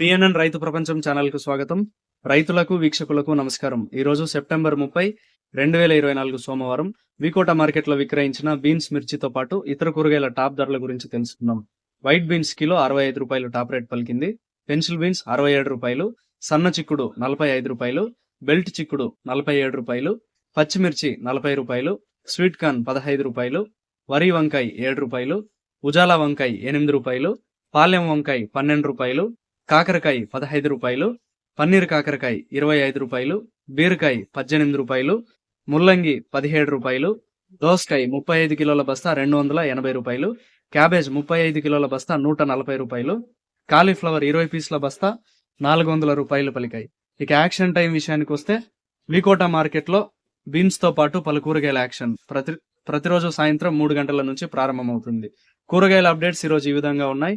PNN రైతు ప్రపంచం ఛానల్కు స్వాగతం. రైతులకు వీక్షకులకు నమస్కారం. ఈరోజు సెప్టెంబర్ ముప్పై రెండు వేల ఇరవై నాలుగు సోమవారం. వికోట మార్కెట్లో విక్రయించిన బీన్స్ మిర్చితో పాటు ఇతర కూరగాయల టాప్ ధరల గురించి తెలుసుకుందాం. వైట్ బీన్స్ కిలో అరవై ఐదు రూపాయలు టాప్ రేట్ పలికింది. పెన్సిల్ బీన్స్ అరవై ఏడు రూపాయలు. సన్న చిక్కుడు నలభై ఐదు రూపాయలు. బెల్ట్ చిక్కుడు నలభై ఏడు రూపాయలు. పచ్చిమిర్చి నలభై రూపాయలు. స్వీట్ కార్న్ పదహైదు రూపాయలు. వరి వంకాయ ఏడు రూపాయలు. ఉజాలా వంకాయ ఎనిమిది రూపాయలు. పాలెం వంకాయ పన్నెండు రూపాయలు. కాకరకాయ పదహైదు రూపాయలు పన్నీర్ కాకరకాయ ఇరవై ఐదు రూపాయలు బీరకాయ పద్దెనిమిది రూపాయలు ముల్లంగి పదిహేడు రూపాయలు దోసకాయ ముప్పై ఐదు కిలోల బస్తా రెండు వందల ఎనభై రూపాయలు క్యాబేజ్ ముప్పై ఐదు కిలోల బస్తా నూట నలభై రూపాయలు కాలీఫ్లవర్ ఇరవై పీసుల బస్తా నాలుగు వందల రూపాయలు పలికాయి. ఇక యాక్షన్ టైం విషయానికి వస్తే వికోటా మార్కెట్లో బీన్స్తో పాటు పలు కూరగాయల యాక్షన్ ప్రతి ప్రతిరోజు సాయంత్రం మూడు గంటల నుంచి ప్రారంభమవుతుంది. కూరగాయల అప్డేట్స్ ఈరోజు ఈ విధంగా ఉన్నాయి.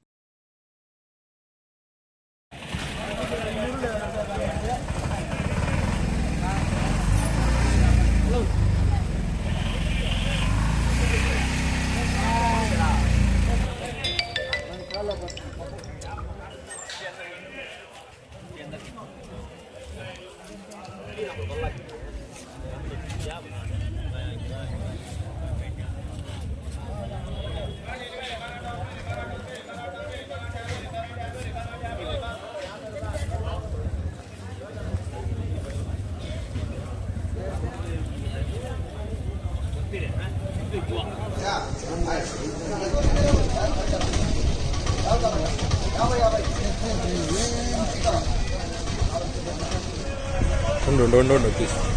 ఉండు ఉండు ఉండు ఉండు ప్లీజ్ ఉండు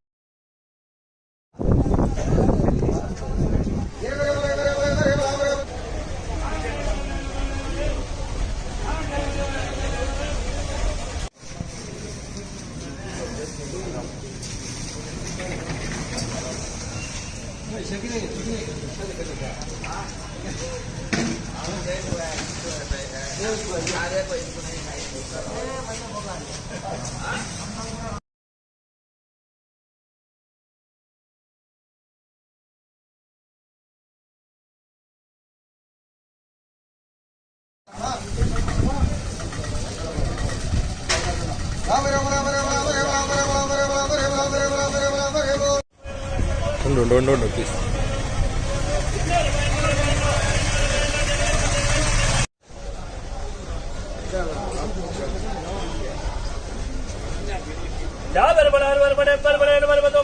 राम राम राम రూపాయలు అరవై రూపాయలు డెబ్బై రూపాయలు ఎనభై రూపాయలు